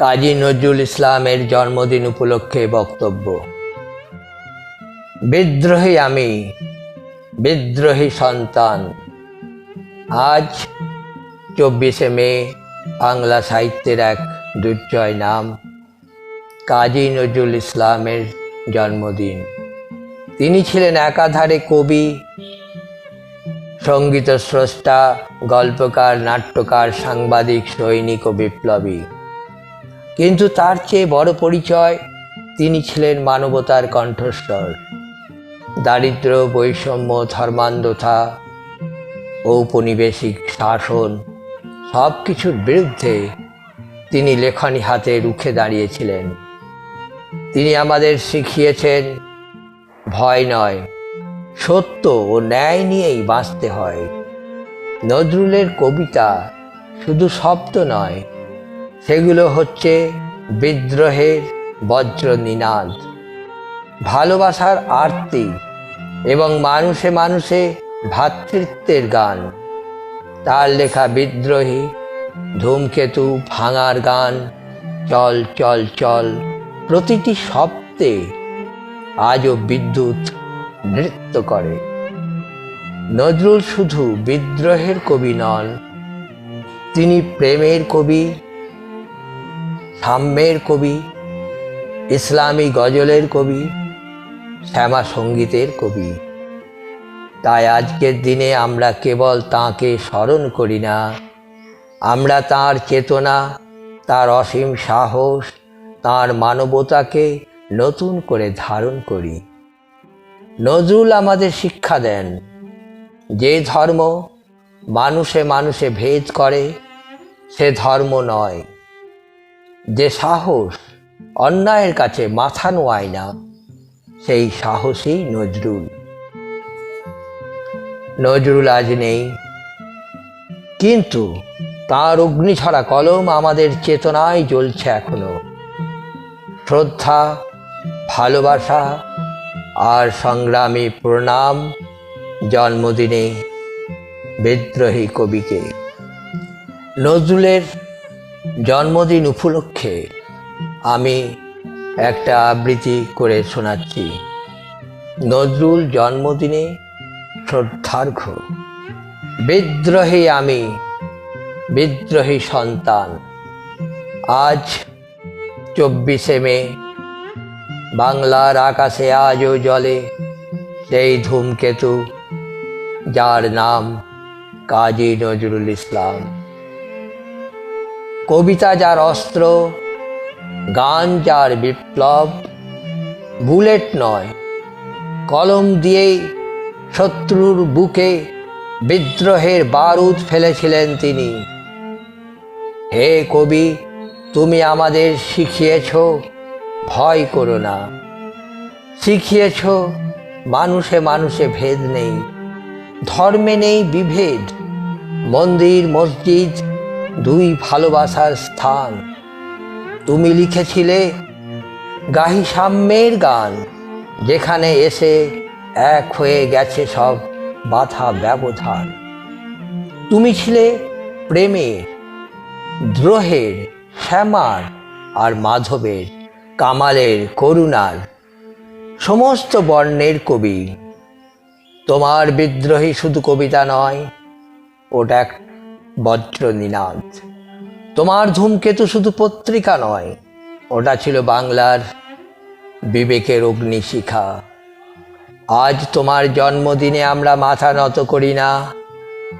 কাজী নজরুল ইসলামের জন্মদিন উপলক্ষে বক্তব্য। বিদ্রোহী আমি, বিদ্রোহী সন্তান। আজ চব্বিশে মে, বাংলা সাহিত্যের এক দুর্জয় নাম, কাজী নজরুল ইসলামের জন্মদিন। তিনি ছিলেন একাধারে কবি সংগীত স্রষ্টা গল্পকার, নাট্যকার, সাংবাদিক, সৈনিক ও বিপ্লবী। কিন্তু তার চেয়ে বড় পরিচয় তিনি ছিলেন মানবতার কণ্ঠস্বর দারিদ্র বৈষম্য, ধর্মান্ধতা, ঔপনিবেশিক শাসন সব কিছুর বিরুদ্ধে তিনি লেখনী হাতে রুখে দাঁড়িয়েছিলেন। তিনি আমাদের শিখিয়েছেন, ভয় নয়, সত্য ও ন্যায় নিয়েই বাঁচতে হয়। নজরুলের কবিতা শুধু শব্দ নয় সেগুলো হচ্ছে বিদ্রোহের বজ্র নিনাদ ভালোবাসার আরতি এবং মানুষে মানুষে ভ্রাতৃত্বের গান। তার লেখা বিদ্রোহী, ধূমকেতু ভাঙার গান, চল চল চল, প্রতিটি শব্দে আজও বিদ্যুৎ নৃত্য করে। নজরুল শুধু বিদ্রোহের কবি নন, তিনি প্রেমের কবি সাম্যের কবি, ইসলামী গজলের কবি, শ্যামা সঙ্গীতের কবি। তাই আজকের দিনে আমরা কেবল তাঁকে স্মরণ করি না। আমরা তার চেতনা, তার অসীম সাহস, তার মানবতাকে নতুন করে ধারণ করি। নজরুল আমাদের শিক্ষা দেন, যে ধর্ম মানুষে মানুষে ভেদ করে, সে ধর্ম নয়। যে সাহস অন্যায়ের কাছে মাথা নোয়ায় না, সেই সাহসী নজরুল। নজরুল আজ নেই। কিন্তু তার অগ্নিছড়া কলম আমাদের চেতনায় জ্বলছে এখনও। শ্রদ্ধা, ভালোবাসা আর সংগ্রামী প্রণাম জন্মদিনে বিদ্রোহী কবিকে। নজরুলের জন্মদিন উপলক্ষে আমি একটা আবৃত্তি করে শোনাচ্ছি। নজরুল জন্মদিনে শ্রদ্ধার্ঘ। বিদ্রোহী আমি, বিদ্রোহী সন্তান। আজ চব্বিশে মে, বাংলার আকাশে আজও জলে সেই ধূমকেতু, যার নাম কাজী নজরুল ইসলাম। কবিতা যার অস্ত্র, গান যার বিপ্লব, বুলেট নয়। কলম দিয়েই শত্রুর বুকে বিদ্রোহের বারুদ ফেলেছিলেন তিনি। হে কবি, তুমি আমাদের শিখিয়েছ, ভয় করো না। শিখিয়েছ, মানুষে মানুষে ভেদ নেই। ধর্মে নেই বিভেদ। মন্দির, মসজিদ দুই ভালোবাসার স্থান। তুমি লিখেছিলে গাহি সাম্যের গান, যেখানে এসে এক হয়ে গেছে সব বাধা ব্যবধান। তুমি ছিলে প্রেমের, দ্রোহের, শ্যামার আর মাধবের, কামালের, করুণার, সমস্ত বর্ণের কবি। তোমার বিদ্রোহী শুধু কবিতা নয়, ওটা এক বজ্র নিনাদ তোমার ধূমকেতু শুধু পত্রিকা নয়, ওটা ছিল বাংলার বিবেকের অগ্নিশিখা। আজ তোমার জন্মদিনে আমরা মাথা নত করি না,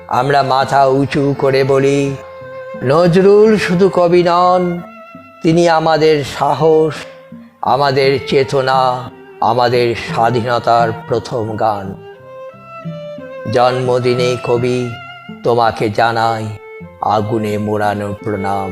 আমরা মাথা উঁচু করে বলি, নজরুল শুধু কবি নন, তিনি আমাদের সাহস, আমাদের চেতনা, আমাদের স্বাধীনতার প্রথম গান। জন্মদিনে কবি তোমাকে জানাই আগুনে মোড়ানো প্রণাম।